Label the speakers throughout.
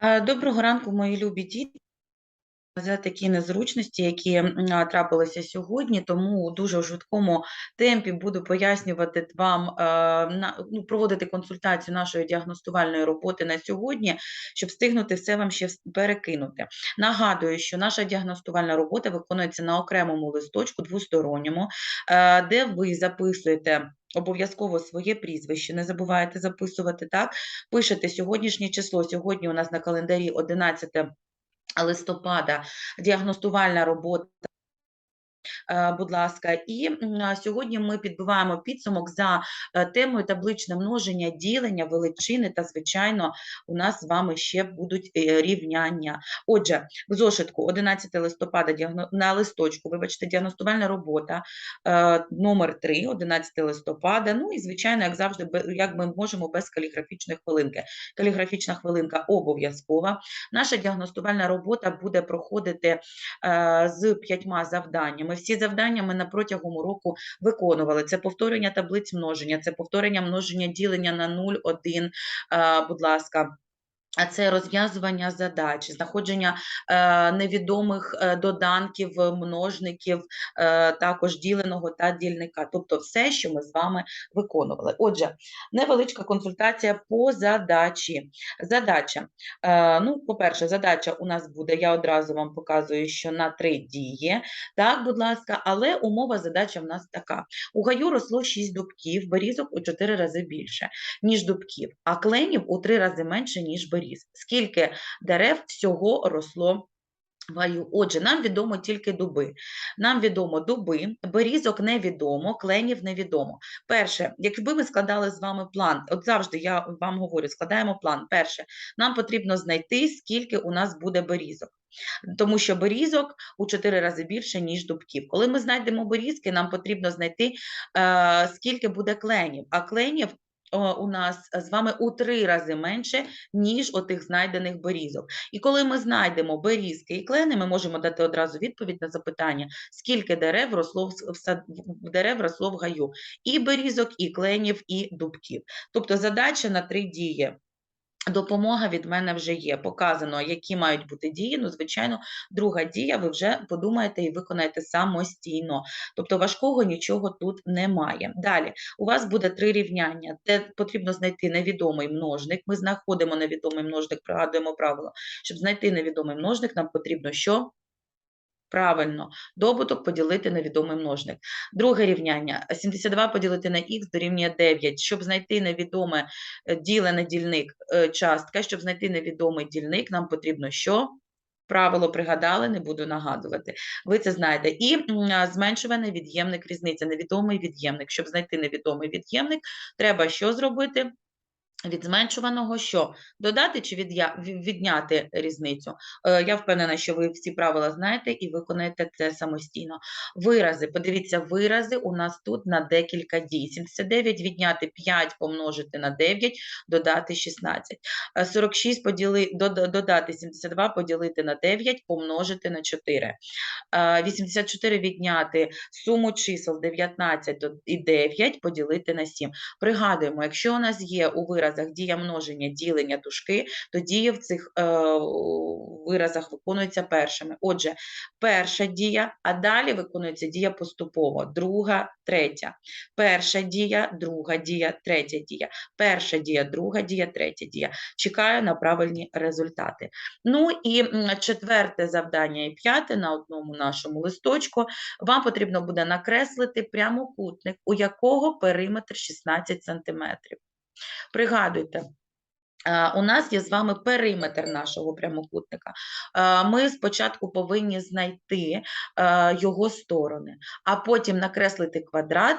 Speaker 1: Е, Доброго ранку, мої любі діти. За такі незручності, які трапилися сьогодні, тому у дуже швидкому темпі буду пояснювати вам, е, ну, проводити консультацію нашої діагностувальної роботи на сьогодні, щоб встигнути все вам ще перекинути. Нагадую, що наша діагностувальна робота виконується на окремому листочку двосторонньому, е, де ви записуєте. Обов'язково своє прізвище, не забувайте записувати так. Пишете сьогоднішнє число. Сьогодні у нас на календарі 11 листопада діагностувальна робота. Е, Будь ласка, і сьогодні ми підбиваємо підсумок за е, темою табличне множення, ділення, величини та, звичайно, у нас з вами ще будуть е, рівняння. Отже, в зошитку 11 листопада на листочку, вибачте, діагностувальна робота номер 3, 11 листопада. Ну і, звичайно, як завжди, як ми можемо без каліграфічної хвилинки. Каліграфічна хвилинка обов'язкова. Наша діагностувальна робота буде проходити з п'ятьма завданнями. Всі завдання ми на протягом року виконували. Це повторення таблиць множення, це повторення множення ділення на 0, 1, е, будь ласка. А це розв'язування задач, знаходження е, невідомих е, доданків, множників, е, також діленого та дільника. Тобто все, що ми з вами виконували. Отже, невеличка консультація по задачі. Задача. Ну, по-перше, задача у нас буде, я одразу вам показую, що на три дії. Так, будь ласка, але умова задача в нас така: у гаю росло 6 дубків, берізок у 4 рази більше, ніж дубків, а кленів у 3 рази менше, ніж беріз. Скільки дерев всього росло гаю? Отже, нам відомо тільки дуби. Нам відомо дуби, берізок невідомо, кленів невідомо. Перше, якби ми складали з вами план, от завжди я вам говорю, складаємо план. Перше, нам потрібно знайти, скільки у нас буде берізок. Тому що берізок у 4 рази більше, ніж дубків. Коли ми знайдемо берізки, нам потрібно знайти, е, скільки буде кленів. А кленів у нас з вами у три рази менше, ніж отих знайдених берізок. І коли ми знайдемо берізки і клени, ми можемо дати одразу відповідь на запитання, скільки дерев росло в, сад, дерев росло в гаю. І берізок, і кленів, і дубків. Тобто задача на три дії. Допомога від мене вже є. Показано, які мають бути дії. Ну, звичайно, друга дія ви вже подумаєте і виконаєте самостійно. Тобто важкого нічого тут немає. Далі, у вас буде три рівняння. Де потрібно знайти невідомий множник. Ми знаходимо невідомий множник, пригадуємо правило. Щоб знайти невідомий множник, нам потрібно що? Правильно, добуток поділити на відомий множник. Друге рівняння. 72 поділити на х дорівнює 9. Щоб знайти невідоме е, ділене дільник е, частка, щоб знайти невідомий дільник, нам потрібно що? Правило пригадали, не буду нагадувати. Ви це знаєте. І зменшуваний від'ємник різниця, невідомий від'ємник. Щоб знайти невідомий від'ємник, треба що зробити? Від зменшуваного що? Додати чи відняти різницю? Е, Я впевнена, що ви всі правила знаєте і виконаєте це самостійно. Вирази, подивіться, вирази у нас тут на декілька дій. 79 відняти 5 помножити на 9, додати 16. Е, 46 поділи, додати 72 поділити на 9, помножити на 4. Е, 84 відняти суму чисел 19 і 9 поділити на 7. Пригадуємо, якщо у нас є у виразах дія множення, ділення дужки, то дії в цих е, виразах виконуються першими. Отже, перша дія, а далі виконується дія поступово, друга, третя. Перша дія, друга дія, третя дія. Перша дія, друга дія, третя дія. Чекаю на правильні результати. Ну і четверте завдання і п'яте на одному нашому листочку. Вам потрібно буде накреслити прямокутник, у якого периметр 16 см. Пригадуйте, е, у нас є з вами периметр нашого прямокутника. Е, Ми спочатку повинні знайти е, його сторони, а потім накреслити квадрат.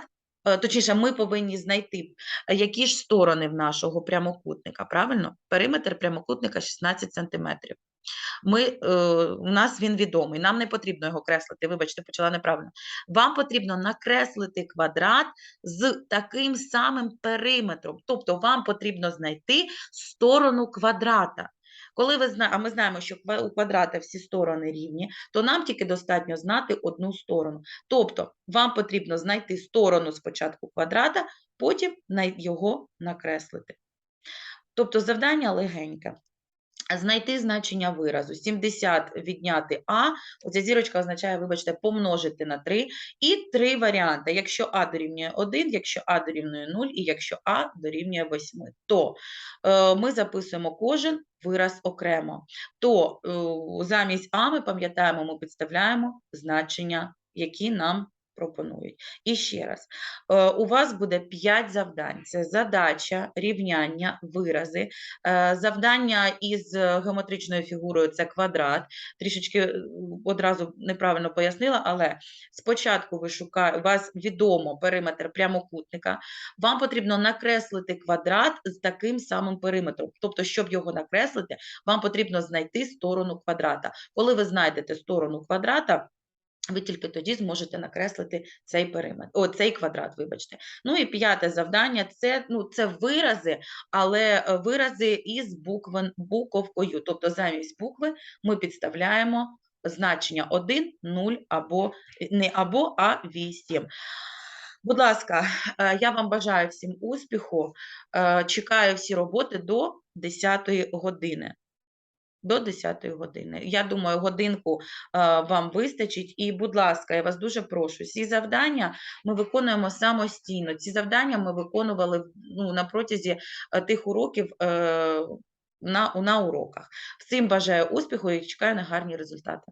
Speaker 1: Точніше, ми повинні знайти, які ж сторони в нашого прямокутника. Правильно? Периметр прямокутника 16 см. Ми, е, у нас він відомий, нам не потрібно його креслити. Вибачте, почала неправильно. Вам потрібно накреслити квадрат з таким самим периметром. Тобто вам потрібно знайти сторону квадрата. Коли ви зна... А ми знаємо, що у квадрата всі сторони рівні, то нам тільки достатньо знати одну сторону. Тобто вам потрібно знайти сторону спочатку квадрата, потім його накреслити. Тобто завдання легеньке. Знайти значення виразу. 70 відняти А, оця зірочка означає, вибачте, помножити на 3. І три варіанти. Якщо А дорівнює 1, якщо А дорівнює 0 і якщо А дорівнює 8. То е, ми записуємо кожен вираз окремо. То е, замість А ми пам'ятаємо, ми підставляємо значення, які нам пропонують. І ще раз, е, у вас буде 5 завдань. Це задача, рівняння, вирази, Е, Завдання із геометричною фігурою це квадрат. Трішечки е, одразу неправильно пояснила, але спочатку ви шукаєте, у вас відомо периметр прямокутника. Вам потрібно накреслити квадрат з таким самим периметром. Тобто, щоб його накреслити, вам потрібно знайти сторону квадрата. Коли ви знайдете сторону квадрата, ви тільки тоді зможете накреслити цей периметр, о, цей квадрат, вибачте. Ну і п'яте завдання це, ну, це вирази, але е, вирази із буквен, буковкою. Тобто замість букви ми підставляємо значення 1, 0 або не або, а 8. Будь ласка, е, я вам бажаю всім успіху. Е, Чекаю всі роботи до 10 години. До 10 години. Я думаю, годинку е, вам вистачить. І, будь ласка, я вас дуже прошу, Ці завдання ми виконуємо самостійно. Ці завдання ми виконували ну, на протязі е, тих уроків е, на, на уроках. Всім бажаю успіху і чекаю на гарні результати.